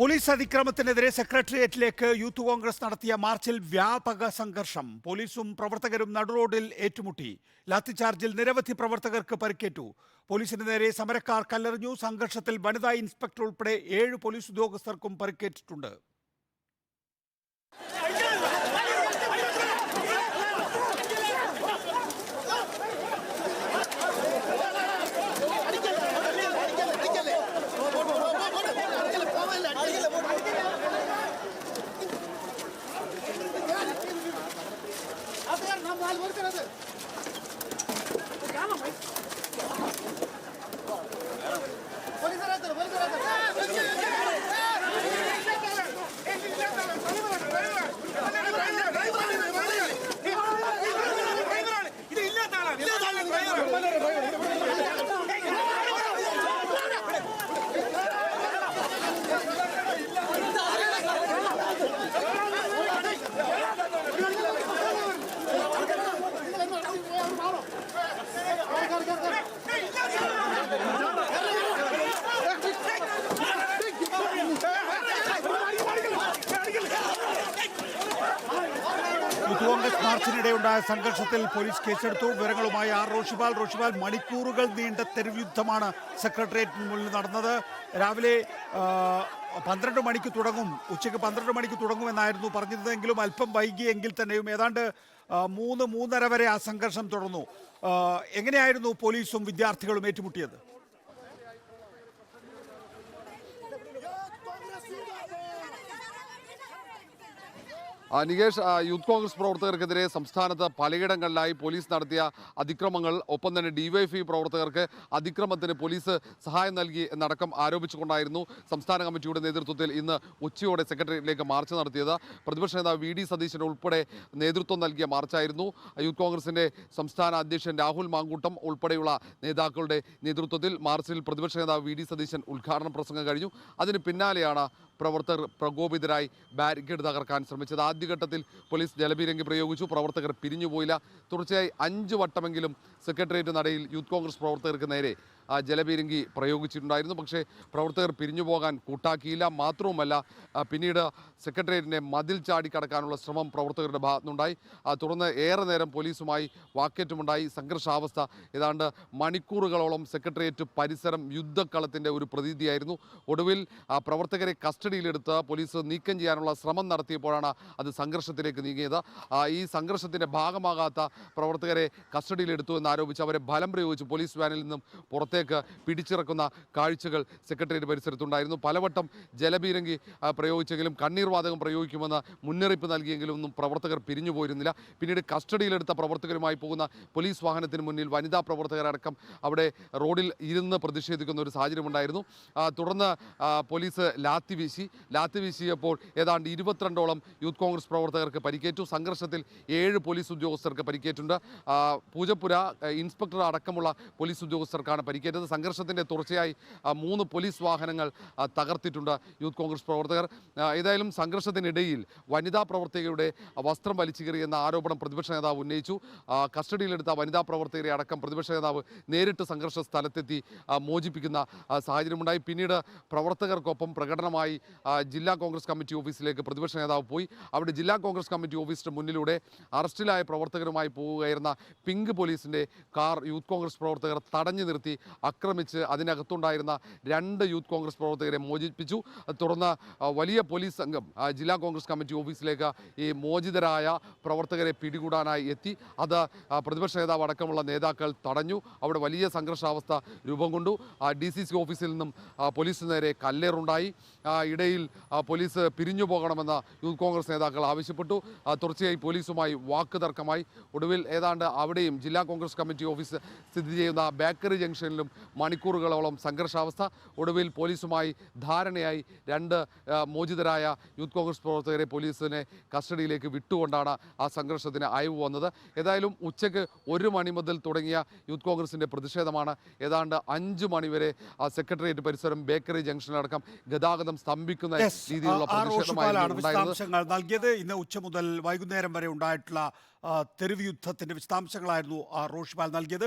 Police അതിക്രമത്തിനെതിരെ സെക്രട്ടേറിയറ്റിലേക്ക് youth Congress നടത്തിയ മാർച്ചിൽ വ്യാപക സംഘർഷം. പോലീസും പ്രവർത്തകരും നടുറോഡിൽ ഏറ്റുമുട്ടി. ലാത്തിചാർജിൽ നിരവധി പ്രവർത്തകർക്ക് പരിക്കേറ്റു. പോലീസിന് നേരെ സമരക്കാർ കല്ലെറിഞ്ഞു. സംഘർഷത്തിൽ വനിതാ ഇൻസ്പെക്ടർ ഉൾപ്പെടെ ഏഴ് പോലീസ് ഉദ്യോഗസ്ഥർക്കും പരിക്കേറ്റിട്ടുണ്ട്. കോൺഗ്രസ് മാർച്ചിനിടെ ഉണ്ടായ സംഘർഷത്തിൽ പോലീസ് കേസെടുത്തു. വിവരങ്ങളുമായി ആർ റോഷിപാൽ റോഷിപാൽ മണിക്കൂറുകൾ നീണ്ട തെരുവുദ്ധമാണ് സെക്രട്ടേറിയറ്റിന് മുന്നിൽ നടന്നത്. രാവിലെ പന്ത്രണ്ട് മണിക്ക് തുടങ്ങും. ഉച്ചയ്ക്ക് പന്ത്രണ്ട് മണിക്ക് തുടങ്ങുമെന്നായിരുന്നു പറഞ്ഞിരുന്നതെങ്കിലും അല്പം വൈകിയെങ്കിൽ തന്നെയും ഏതാണ്ട് മൂന്ന് മൂന്നര വരെ ആ സംഘർഷം തുടർന്നു. എങ്ങനെയായിരുന്നു പോലീസും വിദ്യാർത്ഥികളും ഏറ്റുമുട്ടിയത്? നികേഷ് യൂത്ത് കോൺഗ്രസ് പ്രവർത്തകർക്കെതിരെ സംസ്ഥാനത്ത് പലയിടങ്ങളിലായി പോലീസ് നടത്തിയ അതിക്രമങ്ങൾ ഒപ്പം തന്നെ ഡിവൈഎഫ്ഐ പ്രവർത്തകർക്ക് അതിക്രമത്തിന് പോലീസ് സഹായം നൽകി എന്നടക്കം ആരോപിച്ചുകൊണ്ടായിരുന്നു സംസ്ഥാന കമ്മിറ്റിയുടെ നേതൃത്വത്തിൽ ഇന്ന് ഉച്ചയോടെ സെക്രട്ടേറിയറ്റിലേക്ക് മാർച്ച് നടത്തിയത്. പ്രതിപക്ഷ നേതാവ് വി ഡി സതീശൻ ഉൾപ്പെടെ നേതൃത്വം നൽകിയ മാർച്ചായിരുന്നു. യൂത്ത് കോൺഗ്രസിന്റെ സംസ്ഥാന അധ്യക്ഷൻ രാഹുൽ മാങ്കൂട്ടം ഉൾപ്പെടെയുള്ള നേതാക്കളുടെ നേതൃത്വത്തിൽ മാർച്ചിൽ പ്രതിപക്ഷ നേതാവ് വി ഡി സതീശൻ ഉദ്ഘാടന പ്രസംഗം കഴിഞ്ഞു. അതിന് പിന്നാലെയാണ് പ്രവർത്തകർ പ്രകോപിതരായി ബാരിക്കേഡ് തകർക്കാൻ ശ്രമിച്ചത്. ആദ്യഘട്ടത്തിൽ പോലീസ് ജലപീരങ്കി പ്രയോഗിച്ചു. പ്രവർത്തകർ പിരിഞ്ഞുപോയില്ല. തുടർച്ചയായി അഞ്ച് വട്ടമെങ്കിലും സെക്രട്ടേറിയറ്റ് നടയിൽ യൂത്ത് കോൺഗ്രസ് പ്രവർത്തകർക്ക് നേരെ ജലപീരങ്കി പ്രയോഗിച്ചിട്ടുണ്ടായിരുന്നു. പക്ഷേ പ്രവർത്തകർ പിരിഞ്ഞു പോകാൻ കൂട്ടാക്കിയില്ല. മാത്രവുമല്ല പിന്നീട് സെക്രട്ടേറിയറ്റിനെ മതിൽ ചാടി കടക്കാനുള്ള ശ്രമം പ്രവർത്തകരുടെ ഭാഗത്തുനിന്നുണ്ടായി. തുടർന്ന് ഏറെ നേരം പോലീസുമായി വാക്കേറ്റമുണ്ടായി. സംഘർഷാവസ്ഥ ഏതാണ്ട് മണിക്കൂറുകളോളം സെക്രട്ടേറിയറ്റ് പരിസരം യുദ്ധക്കളത്തിന്റെ ഒരു പ്രതീതിയായിരുന്നു. ഒടുവിൽ പ്രവർത്തകരെ കസ്റ്റഡിയിലെടുത്ത് പോലീസ് നീക്കം ചെയ്യാനുള്ള ശ്രമം നടത്തിയപ്പോഴാണ് അത് സംഘർഷത്തിലേക്ക് നീങ്ങിയത്. ഈ സംഘർഷത്തിന്റെ ഭാഗമാകാത്ത പ്രവർത്തകരെ കസ്റ്റഡിയിലെടുത്തു എന്നാരോപിച്ച് അവരെ ബലം പ്രയോഗിച്ച് പോലീസ് വാനിൽ നിന്നും പുറത്തേക്ക് പിടിച്ചിറക്കുന്ന കാഴ്ചകൾ സെക്രട്ടേറിയറ്റ് പരിസരത്തുണ്ടായിരുന്നു. പലവട്ടം ജലപീരങ്കി പ്രയോഗിച്ചെങ്കിലും കണ്ണീർ വാതകം പ്രയോഗിക്കുമെന്ന് മുന്നറിയിപ്പ് നൽകിയെങ്കിലും ഒന്നും പ്രവർത്തകർ പിരിഞ്ഞു പോയിരുന്നില്ല. പിന്നീട് കസ്റ്റഡിയിലെടുത്ത പ്രവർത്തകരുമായി പോകുന്ന പോലീസ് വാഹനത്തിന് മുന്നിൽ വനിതാ പ്രവർത്തകരടക്കം അവിടെ റോഡിൽ ഇരുന്ന് പ്രതിഷേധിക്കുന്ന ഒരു സാഹചര്യം ഉണ്ടായിരുന്നു തുടർന്ന് പോലീസ് ലാത്തി വീശി. ലാത്തി വീശിയപ്പോൾ ഏതാണ്ട് ഇരുപത്തിരണ്ടോളം യൂത്ത് കോൺഗ്രസ് പ്രവർത്തകർക്ക് പരിക്കേറ്റു. സംഘർഷത്തിൽ ഏഴ് പോലീസ് ഉദ്യോഗസ്ഥർക്ക് പരിക്കേറ്റുണ്ട്. പൂജപ്പുര ഇൻസ്പെക്ടർ അടക്കമുള്ള പോലീസ് ഉദ്യോഗസ്ഥർക്കാണ് പരിക്കേറ്റത്. സംഘർഷത്തിന്റെ തുടർച്ചയായി മൂന്ന് പോലീസ് വാഹനങ്ങൾ തകർത്തിട്ടുണ്ട് യൂത്ത് കോൺഗ്രസ് പ്രവർത്തകർ. ഏതായാലും സംഘർഷത്തിനിടയിൽ വനിതാ പ്രവർത്തകരുടെ വസ്ത്രം വലിച്ചു കയറിയെന്ന ആരോപണം പ്രതിപക്ഷ നേതാവ് ഉന്നയിച്ചു. കസ്റ്റഡിയിലെടുത്ത വനിതാ പ്രവർത്തകരെ അടക്കം പ്രതിപക്ഷ നേതാവ് നേരിട്ട് സംഘർഷ സ്ഥലത്തെത്തി മോചിപ്പിക്കുന്ന സാഹചര്യമുണ്ടായി. പിന്നീട് പ്രവർത്തകർക്കൊപ്പം പ്രകടനമായി ജില്ലാ കോൺഗ്രസ് കമ്മിറ്റി ഓഫീസിലേക്ക് പ്രതിപക്ഷ നേതാവ് പോയി. അവിടെ ജില്ലാ കോൺഗ്രസ് കമ്മിറ്റി ഓഫീസിന് മുന്നിലൂടെ അറസ്റ്റിലായ പ്രവർത്തകരുമായി പോവുകയായിരുന്ന പിങ്ക് പോലീസിന്റെ കാർ യൂത്ത് കോൺഗ്രസ് പ്രവർത്തകർ തടഞ്ഞു നിർത്തി. ആക്രമിച്ച് അതിനകത്തുണ്ടായിരുന്ന രണ്ട് യൂത്ത് കോൺഗ്രസ് പ്രവർത്തകരെ മോചിപ്പിച്ചു. തുടർന്ന് വലിയ പോലീസ് സംഘം ജില്ലാ കോൺഗ്രസ് കമ്മിറ്റി ഓഫീസിലേക്ക് ഈ മോചിതരായ പ്രവർത്തകരെ പിടികൂടാനായി എത്തി. അത് പ്രതിപക്ഷ നേതാവ് അടക്കമുള്ള നേതാക്കൾ തടഞ്ഞു. അവിടെ വലിയ സംഘർഷാവസ്ഥ രൂപം കൊണ്ടു. ഡി സി സി ഓഫീസിൽ നിന്നും പോലീസിന് നേരെ കല്ലേറുണ്ടായി. ഇടയിൽ പോലീസ് പിരിഞ്ഞു പോകണമെന്ന് യൂത്ത് കോൺഗ്രസ് നേതാക്കൾ ആവശ്യപ്പെട്ടു. തുടർച്ചയായി പോലീസുമായി വാക്ക് തർക്കമായി ഒടുവിൽ ഏതാണ്ട് അവിടെയും ജില്ലാ കോൺഗ്രസ് കമ്മിറ്റി ഓഫീസ് സ്ഥിതി ചെയ്യുന്ന ബേക്കറി ജംഗ്ഷനിലും മണിക്കൂറുകളോളം സംഘർഷാവസ്ഥ. ഒടുവിൽ പോലീസുമായി ധാരണയായി രണ്ട് മോചിതരായ യൂത്ത് കോൺഗ്രസ് പ്രവർത്തകരെ പോലീസിനെ കസ്റ്റഡിയിലേക്ക് വിട്ടുകൊണ്ടാണ് ആ സംഘർഷത്തിന് അയവ് വന്നത്. ഏതായാലും ഉച്ചയ്ക്ക് ഒരു മണി മുതൽ തുടങ്ങിയ യൂത്ത് കോൺഗ്രസിന്റെ പ്രതിഷേധമാണ്. ഏതാണ്ട് അഞ്ച് മണിവരെ ആ സെക്രട്ടേറിയറ്റ് പരിസരം ബേക്കറി ജംഗ്ഷനിലടക്കം ഗതാഗതം സ്തംഭിക്കുന്ന രീതിയിലുള്ള പ്രതിഷേധമായിരുന്നു നൽകിയത്. ഇന്ന് ഉച്ച മുതൽ വൈകുന്നേരം വരെ ഉണ്ടായിട്ടുള്ള തെരുവ് യുദ്ധത്തിന്റെ വിശദാംശങ്ങളായിരുന്നു ആ റോഷിപാൽ നൽകിയത്.